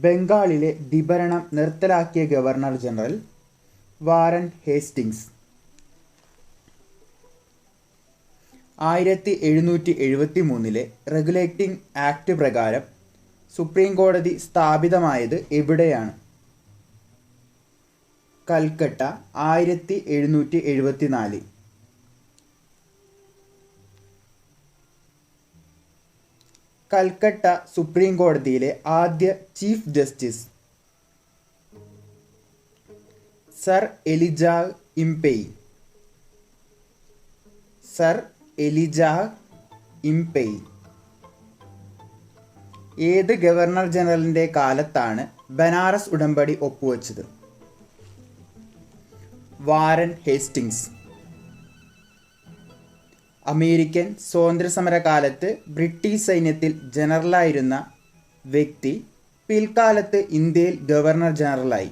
ബംഗാളിലെ വിഭരണം നിർത്തലാക്കിയ ഗവർണർ ജനറൽ വാരൻ ഹേസ്റ്റിങ്സ് ആയിരത്തി എഴുന്നൂറ്റി എഴുപത്തി മൂന്നിലെ റെഗുലേറ്റിംഗ് ആക്ട് പ്രകാരം സുപ്രീം കോടതി സ്ഥാപിതമായത് എവിടെയാണ്? കൽക്കട്ട ആയിരത്തി എഴുന്നൂറ്റി എഴുപത്തി നാല് കൽക്കട്ട സുപ്രീം കോടതിയിലെ ആദ്യ chief justice. Sir Elijah Impey. Sir Elijah Impey. ഏത് ഗവർണർ ജനറലിന്റെ കാലത്താണ് ബനാറസ് ഉടമ്പടി ഒപ്പുവെച്ചത്? വാരൻ ഹേസ്റ്റിങ്സ് അമേരിക്കൻ സ്വാതന്ത്ര്യസമരകാലത്ത് ബ്രിട്ടീഷ് സൈന്യത്തിൽ ജനറലായിരുന്ന വ്യക്തി പിൽക്കാലത്ത് ഇന്ത്യയിൽ ഗവർണർ ജനറലായി.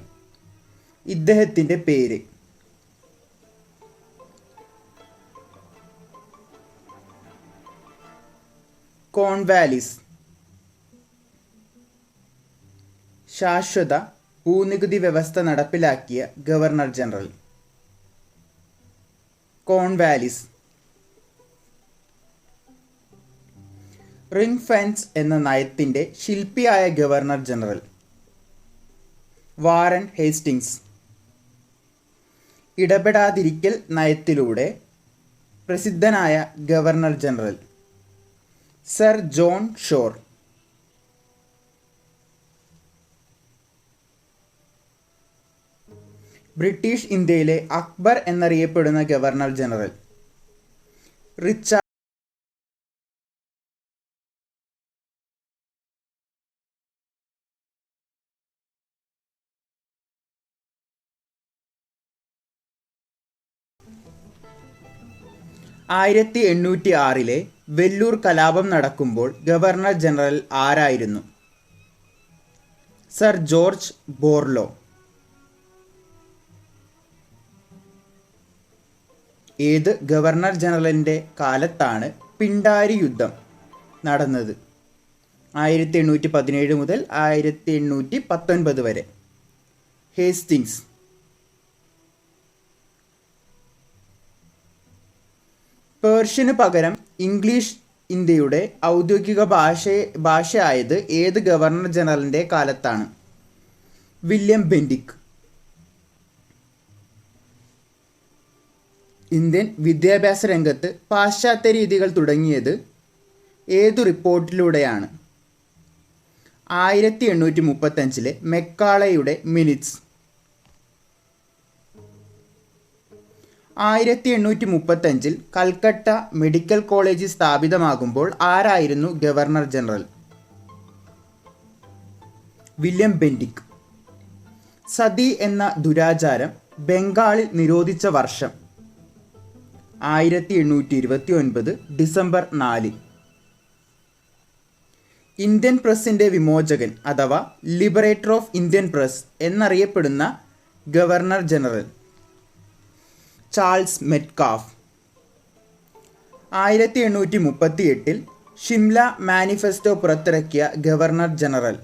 ഇദ്ദേഹത്തിന്റെ പേര്. കോൺവാലിസ്. ശാശ്വത ഭൂനികുതി വ്യവസ്ഥ നടപ്പിലാക്കിയ governor general. Cornwallis. Ring fence എന്ന നയത്തിന്റെ ശില്പിയായ ഗവർണർ ജനറൽ. വാറൻ ഹേസ്റ്റിങ്സ് ഇടപെടാതിരിക്കൽ നയത്തിലൂടെ പ്രസിദ്ധനായ governor general. Sir John Shore. British ഇന്ത്യയിലെ അക്ബർ എന്നറിയപ്പെടുന്ന ഗവർണർ ജനറൽ. റിച്ചാർഡ് ആയിരത്തി എണ്ണൂറ്റി ആറിലെ വെല്ലൂർ കലാപം നടക്കുമ്പോൾ ഗവർണർ ജനറൽ ആരായിരുന്നു? Sir George Barlow. ഏത് ഗവർണർ ജനറലിന്റെ കാലത്താണ് പിണ്ടാരി യുദ്ധം നടന്നത്? ആയിരത്തി എണ്ണൂറ്റി പതിനേഴ് മുതൽ ആയിരത്തി എണ്ണൂറ്റി പത്തൊൻപത് വരെ. ഹേസ്റ്റിങ്സ്. പേർഷ്യന് പകരം ഇംഗ്ലീഷ് ഇന്ത്യയുടെ ഔദ്യോഗിക ഭാഷ ഭാഷയായത് ഏത് ഗവർണർ ജനറലിന്റെ കാലത്താണ്? William Bentinck. ഇന്ത്യൻ വിദ്യാഭ്യാസ രംഗത്ത് പാശ്ചാത്യ രീതികൾ തുടങ്ങിയത് ഏതു റിപ്പോർട്ടിലൂടെയാണ്? ആയിരത്തി എണ്ണൂറ്റി മുപ്പത്തഞ്ചിലെ മെക്കാളയുടെ മിനിറ്റ്സ്. ആയിരത്തി എണ്ണൂറ്റി മുപ്പത്തഞ്ചിൽ കൽക്കട്ട മെഡിക്കൽ കോളേജ് സ്ഥാപിതമാകുമ്പോൾ ആരായിരുന്നു governor general? William Bentinck. Sati എന്ന ദുരാചാരം ബംഗാളിൽ നിരോധിച്ച വർഷം ആയിരത്തി എണ്ണൂറ്റി ഇരുപത്തി ഒൻപത് ഡിസംബർ നാല് ഇന്ത്യൻ പ്രസിന്റെ വിമോചകൻ അഥവാ ലിബറേറ്റർ ഓഫ് ഇന്ത്യൻ പ്രസ് എന്നറിയപ്പെടുന്ന ഗവർണർ ജനറൽ. Charles Metcalfe. ആയിരത്തി എണ്ണൂറ്റി മുപ്പത്തി എട്ടിൽ ഷിംല മാനിഫെസ്റ്റോ പുറത്തിറക്കിയ ഗവർണർ ജനറൽ.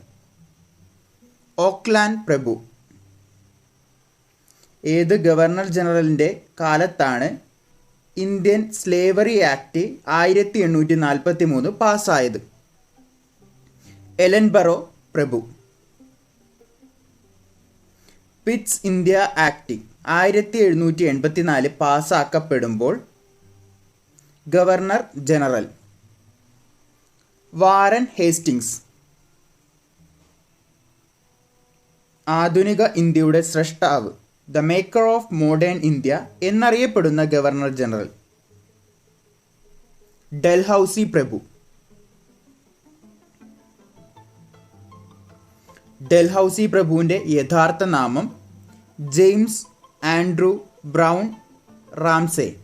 ഓക്ലാൻഡ് പ്രഭു. ഏത് ഗവർണർ ജനറലിന്റെ കാലത്താണ് ഇന്ത്യൻ സ്ലേവറി ആക്ട് ആയിരത്തി എണ്ണൂറ്റി നാൽപ്പത്തി മൂന്ന് പാസ്സായത്? എലൻബറോ പ്രഭു. പിറ്റ്സ് ഇന്ത്യ ആക്ട് ആയിരത്തി എഴുന്നൂറ്റി എൺപത്തി നാല് പാസ്സാക്കപ്പെടുമ്പോൾ ഗവർണർ ജനറൽ വാരൻ ഹേസ്റ്റിങ്സ് ആധുനിക ഇന്ത്യയുടെ സ്രഷ്ടാവ് the maker of modern India എന്നറിയപ്പെടുന്ന ഗവർണർ ജനറൽ. ഡൽഹൌസി പ്രഭു. ഡൽഹൌസി പ്രഭുവിന്റെ യഥാർത്ഥ നാമം ജെയിംസ് ആൻഡ്രൂ ബ്രൗൺ റാംസെ.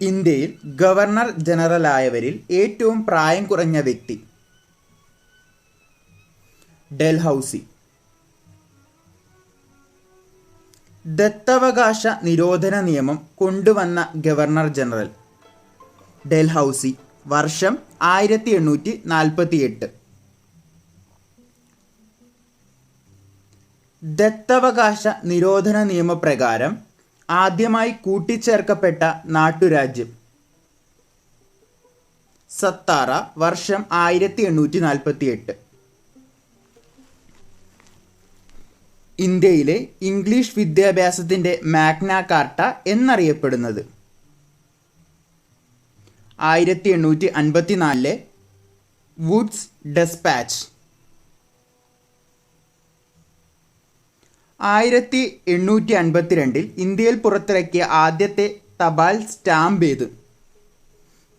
ഇന്ത്യയിൽ ഗവർണർ ജനറലായവരിൽ ഏറ്റവും പ്രായം കുറഞ്ഞ വ്യക്തി ഡൽഹൌസി. ദത്തവകാശ നിരോധന നിയമം കൊണ്ടുവന്ന ഗവർണർ ജനറൽ. ഡൽഹൌസി വർഷം ആയിരത്തി എണ്ണൂറ്റി നാൽപ്പത്തി ദത്തവകാശ നിരോധന നിയമപ്രകാരം ആദ്യമായി കൂട്ടിച്ചേർക്കപ്പെട്ട നാട്ടുരാജ്യം. സത്താറ വർഷം ആയിരത്തി എണ്ണൂറ്റി നാൽപ്പത്തി എട്ട് ഇന്ത്യയിലെ ഇംഗ്ലീഷ് വിദ്യാഭ്യാസത്തിന്റെ മാഗ്ന കാർട്ട എന്നറിയപ്പെടുന്നത്. ആയിരത്തി എണ്ണൂറ്റി അൻപത്തിനാലിലെ വുഡ്സ് ഡെസ്പാച്ച്. ആയിരത്തി എണ്ണൂറ്റി അൻപത്തിരണ്ടിൽ ഇന്ത്യയിൽ പുറത്തിറക്കിയ ആദ്യത്തെ തപാൽ സ്റ്റാമ്പ് ഏത്?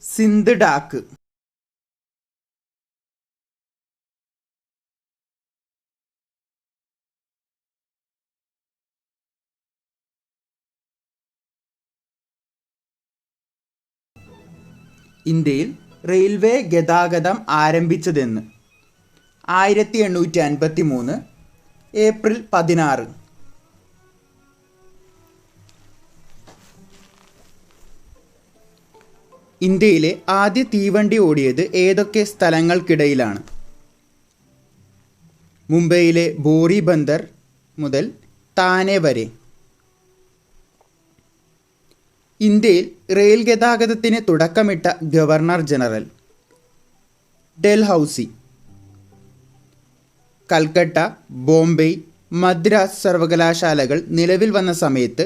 സിന്ധ് ഡാക്ക്. ഇന്ത്യയിൽ റെയിൽവേ ഗതാഗതം ആരംഭിച്ചതെന്ന്. ആയിരത്തി എണ്ണൂറ്റി അൻപത്തി മൂന്ന് ഏപ്രിൽ പതിനാറ്. ഇന്ത്യയിലെ ആദ്യ തീവണ്ടി ഓടിയത് ഏതൊക്കെ സ്ഥലങ്ങൾക്കിടയിലാണ്? മുംബൈയിലെ ബോറി ബന്ദർ മുതൽ താനെ വരെ. ഇന്ത്യയിൽ റെയിൽ ഗതാഗതത്തിന് തുടക്കമിട്ട governor general. Dalhousie. Calcutta Bombay Madras സർവകലാശാലകൾ നിലവിൽ വന്ന സമയത്ത്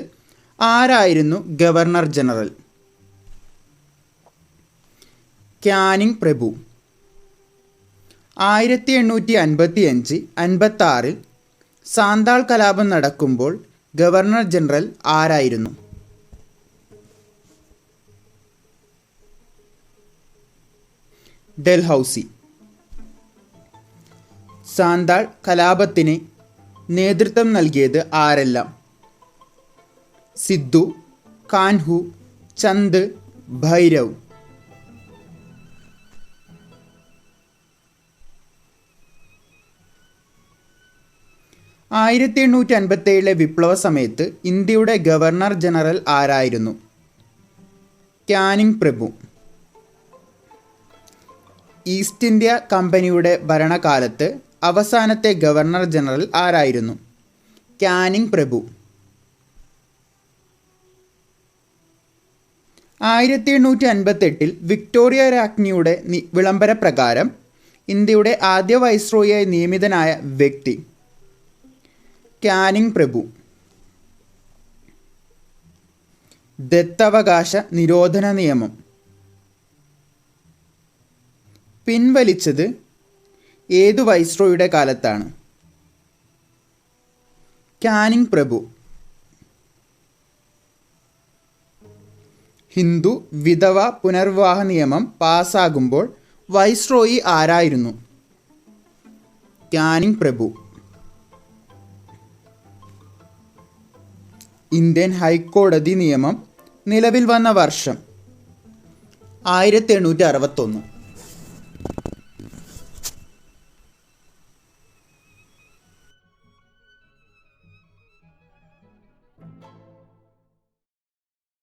ആരായിരുന്നു ഗവർണർ ജനറൽ? ക്യാനിങ് പ്രഭു. ആയിരത്തി എണ്ണൂറ്റി അൻപത്തി അഞ്ച് അൻപത്തി ആറിൽ സാന്താൾ കലാപം നടക്കുമ്പോൾ ഗവർണർ ജനറൽ ആരായിരുന്നു? ഡൽഹൌസി. സാന്താൾ കലാപത്തിന് നേതൃത്വം നൽകിയത് ആരെല്ലാം? സിദ്ധു കാൻഹു ചന്ദ് ഭൈരവ്. ആയിരത്തി എണ്ണൂറ്റി അൻപത്തേഴിലെ വിപ്ലവ സമയത്ത് ഇന്ത്യയുടെ ഗവർണർ ജനറൽ ആരായിരുന്നു? ക്യാനിങ് പ്രഭു. ഈസ്റ്റ് ഇന്ത്യ കമ്പനിയുടെ ഭരണകാലത്ത് അവസാനത്തെ ഗവർണർ ജനറൽ ആരായിരുന്നു? ക്യാനിങ് പ്രഭു. ആയിരത്തി എണ്ണൂറ്റി അൻപത്തെട്ടിൽ വിക്ടോറിയ രാജ്ഞിയുടെ വിളംബര പ്രകാരം ഇന്ത്യയുടെ ആദ്യ വൈസ്രോയായി നിയമിതനായ വ്യക്തി ക്യാനിങ് പ്രഭു. ദത്തവകാശ നിരോധന നിയമം. പിൻവലിച്ചത് ഏതു വൈസ്രോയുടെ കാലത്താണ്? കാനിങ് പ്രഭു. ഹിന്ദു വിധവ പുനർവിവാഹ നിയമം പാസ്സാകുമ്പോൾ വൈസ്രോയി ആരായിരുന്നു? കാനിങ് പ്രഭു. ഇന്ത്യൻ ഹൈക്കോടതി നിയമം നിലവിൽ വന്ന വർഷം ആയിരത്തി എണ്ണൂറ്റി അറുപത്തൊന്ന്.